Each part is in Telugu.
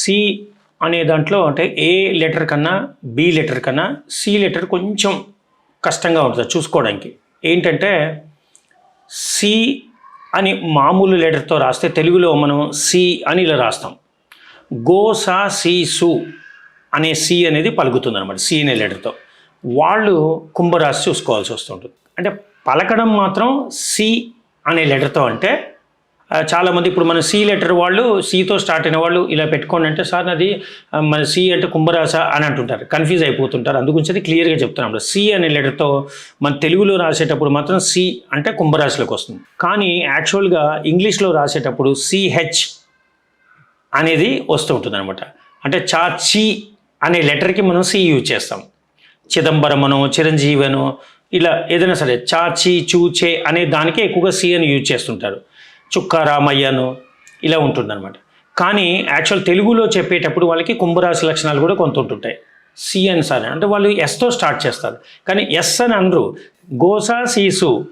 సి అనే దాంట్లో అంటే ఏ లెటర్ కన్నా బి లెటర్ కన్నా సి లెటర్ కొంచెం కష్టంగా ఉంటుంది చూసుకోవడానికి. ఏంటంటే సి అని మామూలు లెటర్తో రాస్తే తెలుగులో మనం సి అని ఇలా రాస్తాం. గో సా సి సు అనే సి అనేది పలుకుతుంది అనమాట సి అనే లెటర్తో. వాళ్ళు కుంభరాశి చూసుకోవాల్సి వస్తుంటుంది. అంటే పలకడం మాత్రం సి అనే లెటర్తో అంటే చాలామంది ఇప్పుడు మన సి లెటర్ వాళ్ళు సితో స్టార్ట్ అయిన వాళ్ళు ఇలా పెట్టుకోండి అంటే సార్ నాది మన సి అంటే కుంభరాశ అని అంటుంటారు. కన్ఫ్యూజ్ అయిపోతుంటారు. అందుగురించి అది క్లియర్గా చెప్తున్నాం. సి అనే లెటర్తో మన తెలుగులో రాసేటప్పుడు మాత్రం సి అంటే కుంభరాశిలోకి వస్తుంది. కానీ యాక్చువల్గా ఇంగ్లీష్లో రాసేటప్పుడు సిహెచ్ అనేది వస్తూ ఉంటుంది అనమాట అంటే చా చి అనే లెటర్కి మనం సి యూజ్ చేస్తాం. చిదంబరమనో చిరంజీవనో ఇలా ఏదైనా సరే చా చి చూ చే అనే దానికే ఎక్కువగా సి అని యూజ్ చేస్తుంటారు. చుక్కారామయ్యను ఇలా ఉంటుందన్నమాట. కానీ యాక్చువల్ తెలుగులో చెప్పేటప్పుడు వాళ్ళకి కుంభరాశి లక్షణాలు కూడా కొంత ఉంటుంటాయి. సిఎన్స్ అని. సార్ అంటే వాళ్ళు ఎస్తో స్టార్ట్ చేస్తారు. కానీ ఎస్ అని అనరు. గోసా సీసు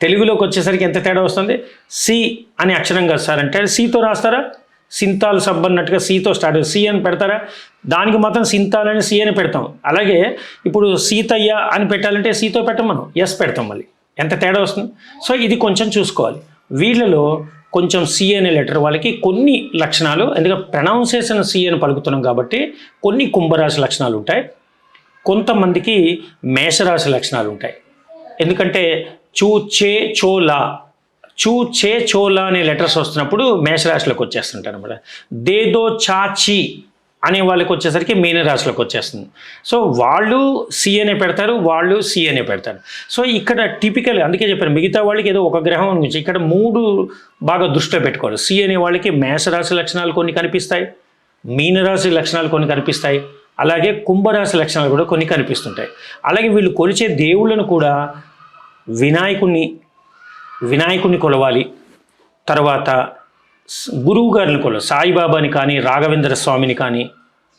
తెలుగులోకి వచ్చేసరికి ఎంత తేడా వస్తుంది? సి అని అక్షరం సార్ అంటే సితో రాస్తారా? సింతాల్ సబ్ అన్నట్టుగా సితో స్టార్ట్ సి అని పెడతారా? దానికి మాత్రం సింతాల్ అని సి అని పెడతాం. అలాగే ఇప్పుడు సీతయ్య అని పెట్టాలంటే సితో పెట్టం మనం. ఎస్ పెడతాం మళ్ళీ. ఎంత తేడా వస్తుంది? సో ఇది కొంచెం చూసుకోవాలి. వీళ్ళలో కొంచెం సి అనే లెటర్ వాళ్ళకి కొన్ని లక్షణాలు ఎందుకంటే ప్రొనౌన్సేషన్ సి అని పలుకుతున్నాం కాబట్టి కొన్ని కుంభరాశి లక్షణాలు ఉంటాయి. కొంతమందికి మేషరాశి లక్షణాలు ఉంటాయి. ఎందుకంటే చూ చే చోలా చూ చే చోలా అనే లెటర్స్ వస్తున్నప్పుడు మేషరాశిలోకి వచ్చేస్తుంటారు అనమాట దేదో చాచి అనే వాళ్ళకి వచ్చేసరికి మీనరాశిలోకి వచ్చేస్తుంది. సో వాళ్ళు సి అనే పెడతారు వాళ్ళు సి అనే పెడతారు. సో ఇక్కడ టిపికల్ అందుకే చెప్పాను మిగతా వాళ్ళకి ఏదో ఒక గ్రహం గురించి ఇక్కడ మూడు బాగా దృష్టిలో పెట్టుకోవాలి. సి అనే వాళ్ళకి మేషరాశి లక్షణాలు కొన్ని కనిపిస్తాయి మీనరాశి లక్షణాలు కొన్ని కనిపిస్తాయి అలాగే కుంభరాశి లక్షణాలు కూడా కొన్ని కనిపిస్తుంటాయి. అలాగే వీళ్ళు కొలిచే దేవుళ్ళను కూడా వినాయకుణ్ణి వినాయకుణ్ణి కొలవాలి. తర్వాత గురువు గారిని కొల సాయిబాబాని కానీ రాఘవేంద్ర స్వామిని కానీ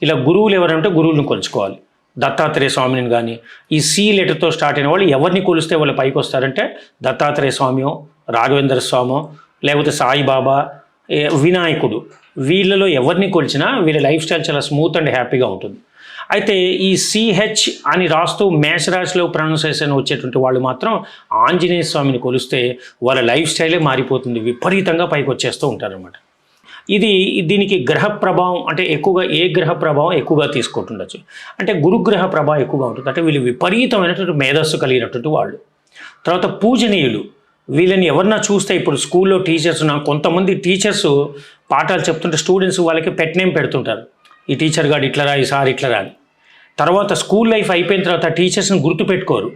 ఇలా గురువులు ఎవరంటే గురువులను కొలుచుకోవాలి. దత్తాత్రేయ స్వామిని కానీ ఈ సి లెటర్తో స్టార్ట్ అయిన వాళ్ళు ఎవరిని కొలిస్తే వాళ్ళు పైకి వస్తారంటే దత్తాత్రేయ స్వామియో రాఘవేంద్ర స్వామో లేకపోతే సాయిబాబా వినాయకుడు. వీళ్ళలో ఎవరిని కొలిచినా వీళ్ళ లైఫ్ స్టైల్ చాలా స్మూత్ అండ్ హ్యాపీగా ఉంటుంది. అయితే ఈ సిహెచ్ అని రాస్తూ మేషరాశిలో ప్రొనౌన్సేషన్ వచ్చేటువంటి వాళ్ళు మాత్రం ఆంజనేయ స్వామిని కొలిస్తే వాళ్ళ లైఫ్ స్టైలే మారిపోతుంది విపరీతంగా పైకి వచ్చేస్తూ ఉంటారనమాట ఇది దీనికి గ్రహ ప్రభావం అంటే ఎక్కువగా ఏ గ్రహ ప్రభావం ఎక్కువగా తీసుకుంటుండొచ్చు అంటే గురుగ్రహ ప్రభావం ఎక్కువగా ఉంటుంది. అంటే వీళ్ళు విపరీతమైనటువంటి మేధస్సు కలిగినటువంటి వాళ్ళు. తర్వాత పూజనీయులు. వీళ్ళని ఎవరన్నా చూస్తే ఇప్పుడు స్కూల్లో టీచర్స్ కొంతమంది టీచర్స్ పాఠాలు చెప్తుంటే స్టూడెంట్స్ వాళ్ళకి పెట్ నేమ్ పెడుతుంటారు. ఈ టీచర్ గారు ఇట్లా ఈ సార్ ఇట్లరా అని. తర్వాత స్కూల్ లైఫ్ అయిపోయిన తర్వాత టీచర్స్ని గుర్తుపెట్టుకోరు.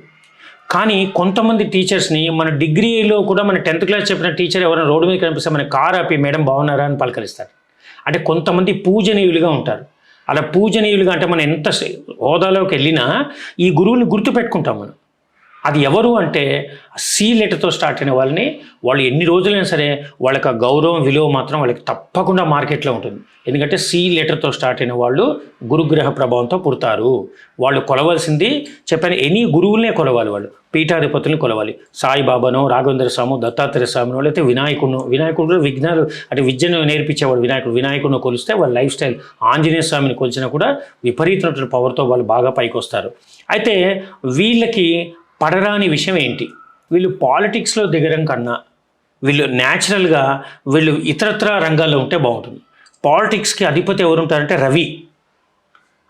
కానీ కొంతమంది టీచర్స్ని మన డిగ్రీలో కూడా మన టెన్త్ క్లాస్ చెప్పిన టీచర్ ఎవరైనా రోడ్డు మీద కనిపిస్తే మన కార్ ఆపి మేడం బాగున్నారా? అని పలకరిస్తారు. అంటే కొంతమంది పూజనీయులుగా ఉంటారు. అలా పూజనీయులుగా అంటే మనం ఎంత హోదాలోకి వెళ్ళినా ఈ గురువుని గుర్తుపెట్టుకుంటాం మనం. అది ఎవరు అంటే సి లెటర్తో స్టార్ట్ అయిన వాళ్ళని వాళ్ళు ఎన్ని రోజులైనా సరే వాళ్ళకి ఆ గౌరవం విలువ మాత్రం వాళ్ళకి తప్పకుండా మార్కెట్లో ఉంటుంది. ఎందుకంటే సి లెటర్తో స్టార్ట్ అయిన వాళ్ళు గురుగ్రహ ప్రభావంతో పుడతారు. వాళ్ళు కొలవలసింది చెప్పాను ఎనీ గురువులనే కొలవాలి వాళ్ళు. పీఠాధిపతులను కొలవాలి. సాయిబాబానో రాఘవేంద్ర స్వామి దత్తాత్రేయ స్వామినో లేకపోతే వినాయకుడు వినాయకుడు విఘ్నాలు అంటే విద్యను నేర్పించేవాడు వినాయకుడు వినాయకుడిని కొలిస్తే వాళ్ళ లైఫ్ స్టైల్ ఆంజనేయ స్వామిని కొలిచినా కూడా విపరీతమైన పవర్తో వాళ్ళు బాగా పైకి వస్తారు అయితే వీళ్ళకి పడరాని విషయం ఏంటి? వీళ్ళు పాలిటిక్స్లో దిగడం కన్నా వీళ్ళు న్యాచురల్గా వీళ్ళు ఇతరత్ర రంగాల్లో ఉంటే బాగుంటుంది. పాలిటిక్స్కి అధిపతి ఎవరు ఉంటారంటే రవి.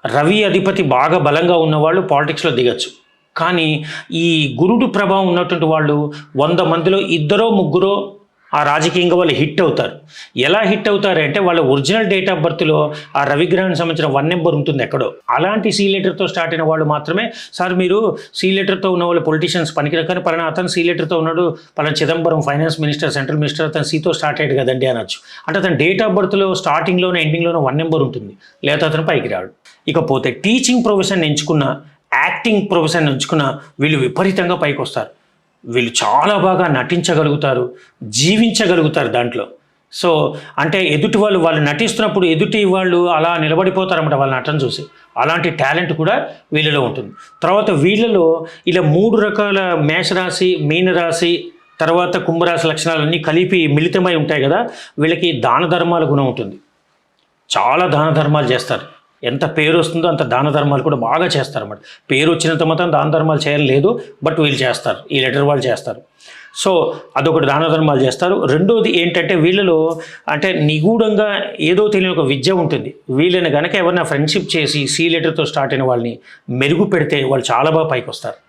రవి అధిపతి బాగా బలంగా ఉన్నవాళ్ళు పాలిటిక్స్లో దిగచ్చు. కానీ ఈ గురుడు ప్రభావం ఉన్నటువంటి వాళ్ళు వంద మందిలో ఇద్దరో ముగ్గురో ఆ రాజకీయంగా వాళ్ళు హిట్ అవుతారు. ఎలా హిట్ అవుతారంటే వాళ్ళ ఒరిజినల్ డేట్ ఆఫ్ బర్త్లో ఆ రవిగ్రహానికి సంబంధించిన వన్ నెంబర్ ఉంటుంది ఎక్కడో. అలాంటి సీ లెటర్తో స్టార్ట్ అయిన వాళ్ళు మాత్రమే సార్ మీరు సీ లెటర్తో ఉన్న వాళ్ళు పొలిటీషియన్స్ పనికిరా కానీ పలానా అతను సీ లెటర్తో ఉన్నాడు పలానా Chidambaram finance minister central minister అతను సీతో స్టార్ట్ అయ్యాడు కదండి అనొచ్చు. అంటే అతను డేట్ ఆఫ్ బర్త్లో స్టార్టింగ్లోనే ఎండింగ్లోనే వన్ నెంబర్ ఉంటుంది. లేకపోతే అతను పైకి రాడు. ఇకపోతే టీచింగ్ ప్రొఫెషన్ ఎంచుకున్న యాక్టింగ్ ప్రొఫెషన్ ఎంచుకున్న వీళ్ళు విపరీతంగా పైకి వస్తారు వీళ్ళు చాలా బాగా నటించగలుగుతారు జీవించగలుగుతారు దాంట్లో. సో అంటే ఎదుటి వాళ్ళు వాళ్ళు నటిస్తున్నప్పుడు ఎదుటి వాళ్ళు అలా నిలబడిపోతారన్నమాట వాళ్ళ నటన చూసి. అలాంటి టాలెంట్ కూడా వీళ్ళలో ఉంటుంది. తర్వాత వీళ్ళలో ఇలా మూడు రకాల మేషరాశి మీనరాశి తర్వాత కుంభరాశి లక్షణాలన్నీ కలిపి మిళితమై ఉంటాయి కదా వీళ్ళకి దాన ధర్మాల గుణం ఉంటుంది. చాలా దాన ధర్మాలు చేస్తారు. ఎంత పేరు వస్తుందో అంత దాన ధర్మాలు కూడా బాగా చేస్తారు అన్నమాట పేరు వచ్చినంత మాత్రం దాన ధర్మాలు చేయడం లేదు బట్ వీళ్ళు చేస్తారు. ఈ లెటర్ వాళ్ళు చేస్తారు. సో అదొకటి దాన ధర్మాలు చేస్తారు. రెండోది ఏంటంటే వీళ్ళలో అంటే నిగూఢంగా ఏదో తెలియని ఒక విద్య ఉంటుంది. వీళ్ళని కనుక ఎవరైనా ఫ్రెండ్షిప్ చేసి సీ లెటర్తో స్టార్ట్ అయిన వాళ్ళని మెరుగు పెడితే వాళ్ళు చాలా బాగా పైకి వస్తారు.